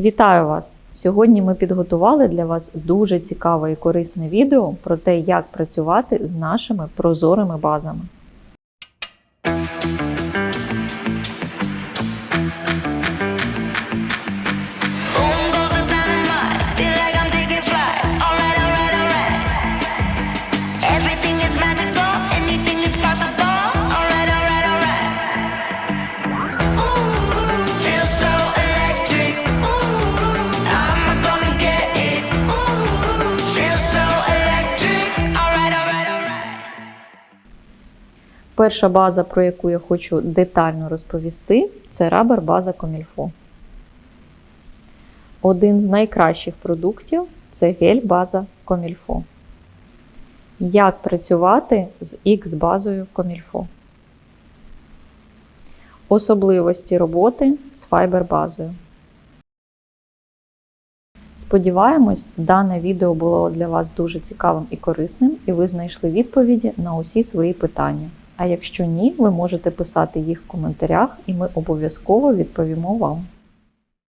Вітаю вас! Сьогодні ми підготували для вас дуже цікаве і корисне відео про те, як працювати з нашими прозорими базами. Перша база, про яку я хочу детально розповісти, це рабер база Комільфо. Один з найкращих продуктів це гель-база Комільфо. Як працювати з X-базою Комільфо? Особливості роботи з файбер-базою. Сподіваємось, дане відео було для вас дуже цікавим і корисним, і ви знайшли відповіді на усі свої питання. А якщо ні, ви можете писати їх в коментарях, і ми обов'язково відповімо вам.